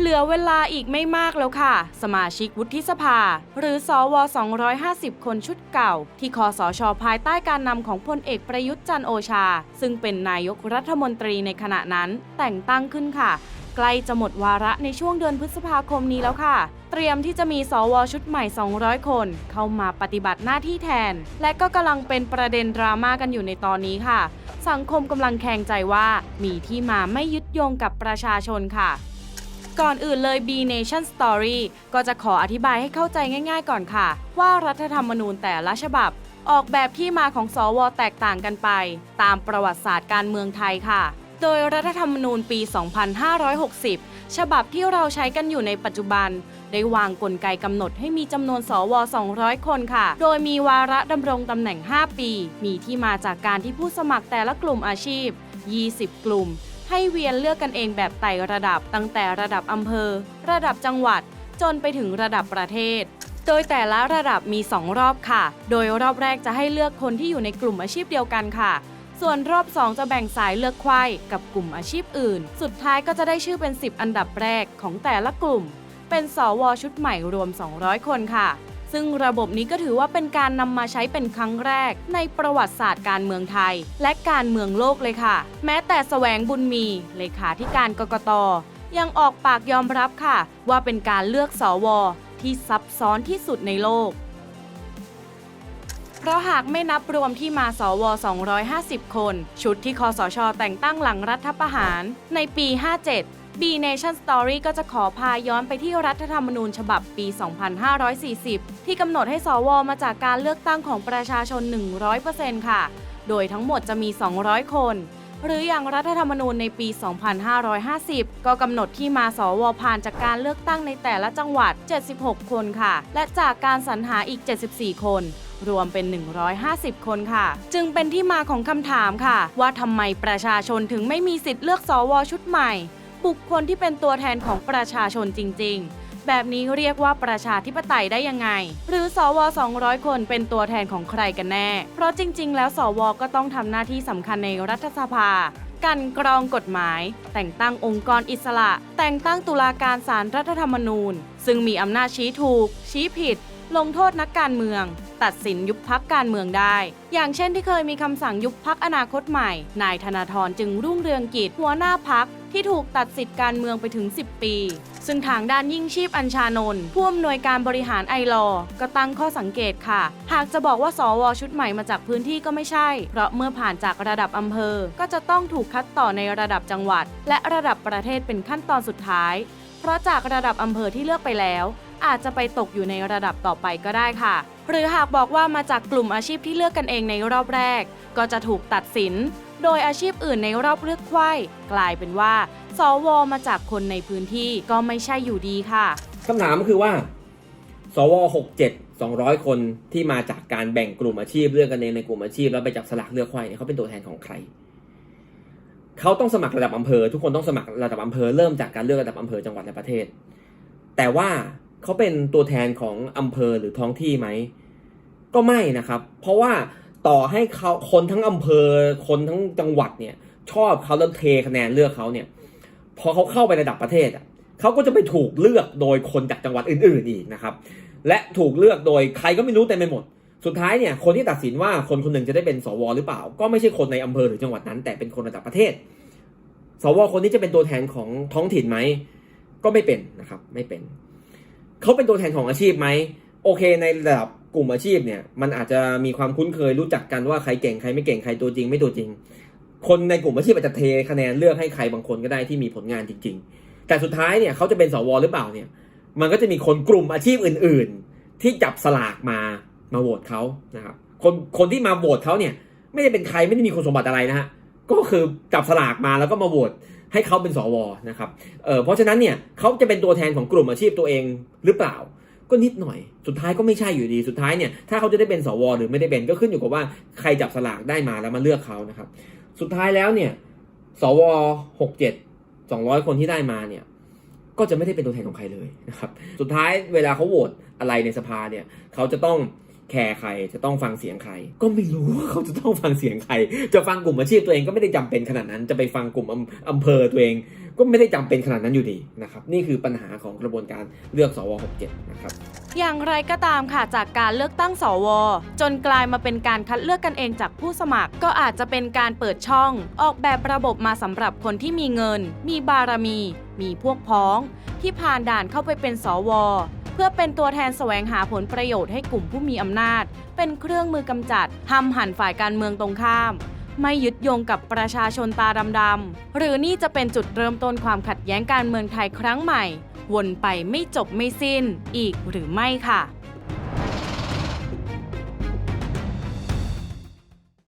เหลือเวลาอีกไม่มากแล้วค่ะ สมาชิกวุฒิสภา หรือสว 250 คนชุดเก่า ที่คอสช ภายใต้การนำของพลเอกประยุทธ์จันโอชา ซึ่งเป็นนายกรัฐมนตรีในขณะนั้น แต่งตั้งขึ้นค่ะใกล้จะหมดวาระในช่วงเดือนพฤษภาคมนี้แล้วค่ะ เตรียมที่จะมีสวชุดใหม่ 200 คน เข้ามาปฏิบัติหน้าที่แทน และก็กำลังเป็นประเด็นดราม่ากันอยู่ในตอนนี้ค่ะ สังคมกำลังแข่งใจว่ามีที่มาไม่ยึดโยงกับประชาชนค่ะ ก่อนอื่นเลย B Nation Story ก็จะขออธิบายให้เข้าใจง่ายๆก่อนค่ะ ว่ารัฐธรรมนูญแต่ละฉบับ ออกแบบที่มาของสวแตกต่างกันไป ตามประวัติศาสตร์การเมืองไทยค่ะ โดยรัฐธรรมนูญปี 2560 ฉบับที่เราใช้กันอยู่ในปัจจุบัน ได้วางกลไกกำหนดให้มีจำนวนสว200 คนค่ะ โดยมีวาระดำรงตำแหน่ง 5 ปี มีที่มาจากการที่ผู้สมัครแต่ละกลุ่มอาชีพ 20 กลุ่ม ให้เวียนเลือกกันเองแบบไต่ระดับตั้งแต่ระดับอำเภอ ระดับจังหวัด จนไปถึงระดับประเทศ โดยแต่ละระดับมี 2 รอบค่ะ โดยรอบแรกจะให้เลือกคนที่อยู่ในกลุ่มอาชีพเดียวกันค่ะ ส่วนรอบ 2 จะแบ่งสายเลือกไขว้กับกลุ่มอาชีพอื่น สุดท้ายก็จะได้ชื่อเป็น 10 อันดับแรกของแต่ละกลุ่ม เป็นสวชุดใหม่รวม 200 คนค่ะ ซึ่งระบบนี้ก็ถือว่าเป็นการนำมาใช้เป็นครั้งแรก ในประวัติศาสตร์การเมืองไทย และการเมืองโลกเลยค่ะ แม้แต่แสวงบุญมีเลขาธิการกกต ยังออกปากยอมรับค่ะ ว่าเป็นการเลือกสวที่ซับซ้อนที่สุดในโลก เพราะหากไม่นับรวมที่มาสว 250 คน ชุดที่คอสช แต่งตั้งหลังรัฐประหารในปี 57 B Nation Story ก็จะขอพาย้อนไปที่รัฐธรรมนูญฉบับปี 2540 ที่กำหนดให้สวมาจากการเลือกตั้งของประชาชน 100%ค่ะ โดยทั้งหมดจะมี 200 คน หรืออย่างรัฐธรรมนูญในปี 2550 ก็กำหนดที่มาสวผ่านจากการเลือกตั้งในแต่ละจังหวัด 76 คนค่ะ และจากการสรรหาอีก 74 คนรวมเป็น 150 คนค่ะ จึงเป็นที่มาของคำถามค่ะ ว่าทำไมประชาชนถึงไม่มีสิทธิ์เลือกสวชุดใหม่ บุคคลที่เป็นตัวแทนของประชาชนจริง ๆ แบบนี้เรียกว่าประชาธิปไตยได้ยังไง หรือสว 200 คนเป็นตัวแทนของใครกันแน่ เพราะจริง ๆ แล้วสว ก็ต้องทำหน้าที่สำคัญในรัฐสภากันกรองกฎหมาย แต่งตั้งองค์กรอิสระ แต่งตั้งตุลาการศาลรัฐธรรมนูญ ซึ่งมีอำนาจชี้ถูก ชี้ผิด ลงโทษนักการเมือง ตัดสินยุบพักการเมืองได้ อย่างเช่นที่เคยมีคำสั่งยุบพักอนาคตใหม่ นายธนาธรจึงรุ่งเรืองกิจหัวหน้าพัก ที่ถูกตัดสิทธิ์การเมืองไปถึง 10 ปี ซึ่งทางด้านยิ่งชีพอัญชานนท์ผู้อำนวยการบริหารไอรอก็ตั้งข้อสังเกตค่ะ หากจะบอกว่าสวชุดใหม่มาจากพื้นที่ก็ไม่ใช่ เพราะเมื่อผ่านจากระดับอำเภอ ก็จะต้องถูกคัดต่อในระดับจังหวัด และระดับประเทศเป็นขั้นตอนสุดท้าย เพราะจากระดับอำเภอที่เลือกไปแล้ว อาจจะไปตกอยู่ในระดับต่อไปก็ได้ค่ะ หรือหากบอกว่ามาจากกลุ่มอาชีพที่เลือกกันเองในรอบแรก ก็จะถูกตัดสิน โดยอาชีพอื่นในรอบเลือกไขว้กลายเป็นว่า สวมาจากคนในพื้นที่ก็ไม่ใช่อยู่ดีค่ะคำถามก็คือว่า สว67 200 คนที่มาจากการแบ่งกลุ่มอาชีพเลือกกันเองในกลุ่มอาชีพแล้วไปจับสลากเลือกไขว้เนี่ยเขาเป็นตัวแทนของใครเขาต้องสมัครระดับอำเภอ ทุกคนต้องสมัครระดับอำเภอเริ่มจากการเลือกระดับอำเภอจังหวัดและประเทศ แต่ว่า เขาเป็นตัวแทนของอำเภอหรือท้องที่ไหม ก็ไม่นะครับ เพราะว่าต่อให้เขาคนทั้งอำเภอ คนทั้งจังหวัดเนี่ย ชอบเขาแล้วเทคะแนนเลือกเขาเนี่ย พอเขาเข้าไประดับประเทศอะเขาก็จะไปถูกเลือกโดยคนจากจังหวัดอื่นๆอีกนะครับ และถูกเลือกโดยใครก็ไม่รู้เต็มไปหมด สุดท้ายเนี่ย คนที่ตัดสินว่าคนคนหนึ่งจะได้เป็นสวหรือเปล่า ก็ไม่ใช่คนในอำเภอหรือจังหวัดนั้น แต่เป็นคนระดับประเทศ สวคนนี้จะเป็นตัวแทนของท้องถิ่นไหมก็ไม่เป็นนะครับ ไม่เป็น เขาเป็นตัวแทนของอาชีพไหมโอเค ในระดับกลุ่มอาชีพเนี่ย มันอาจจะมีความคุ้นเคยรู้จักกันว่าใครเก่งใครไม่เก่งใครตัวจริง ไม่ตัวจริง คนในกลุ่มอาชีพอาจจะเทคะแนนเลือกให้ใครบางคนก็ได้ที่มีผลงานจริง ๆ แต่สุดท้ายเนี่ยเขาจะเป็นสวหรือเปล่าเนี่ย มันก็จะมีคนกลุ่มอาชีพอื่น ๆ ที่จับสลากมามาโหวตเขานะครับคนคนที่มาโหวตเขาเนี่ย ไม่ได้เป็นใครไม่ได้มีคุณสมบัติอะไรนะฮะ ก็คือจับสลากมาแล้วก็มาโหวตให้เขาเป็นสวนะครับเเพราะฉะนั้นเนี่ยเขาจะเป็นตัวแทนของกลุ่มอาชีพตัวเองหรือเปล่า ก็นิดหน่อย สุดท้ายก็ไม่ใช่อยู่ดี สุดท้ายเนี่ยถ้าเขาจะได้เป็นสวหรือไม่ได้เป็นก็ขึ้นอยู่กับว่าใครจับสลากได้มาแล้วมาเลือกเขานะครับ สุดท้ายแล้วเนี่ย สวหกเจ็ดสองร้อยคนที่ได้มาเนี่ยก็จะไม่ได้เป็นตัวแทนของใครเลยนะครับ สุดท้ายเวลาเขาโหวตอะไรในสภาเนี่ยเขาจะต้อง แคร์ใครจะต้องฟังเสียงใคร ก็ไม่รู้ว่าเขาจะต้องฟังเสียงใคร จะฟังกลุ่มอาชีพตัวเองก็ไม่ได้จำเป็นขนาดนั้น จะไปฟังกลุ่มอำเภอตัวเอง ก็ไม่ได้จำเป็นขนาดนั้นอยู่ดีนะครับนี่คือปัญหาของกระบวนการเลือกสว67นะครับอย่างไรก็ตามค่ะจากการเลือกตั้งสว จนกลายมาเป็นการคัดเลือกกันเองจากผู้สมัคร ก็อาจจะเป็นการเปิดช่อง ออกแบบระบบมาสำหรับคนที่มีเงิน มีบารมี มีพวกพ้อง ที่ผ่านด่านเข้าไปเป็นสว เพื่อเป็นตัวแทนแสวงหาผลประโยชน์ให้กลุ่มผู้มีอำนาจ เป็นเครื่องมือกำจัดห้ำหันฝ่ายการเมืองตรงข้าม ไม่ยึดโยงกับประชาชนตาดำๆหรือนี่จะเป็นจุดเริ่มต้นความขัดแย้งการเมืองไทยครั้งใหม่ วนไปไม่จบไม่สิ้นอีกหรือไม่ค่ะ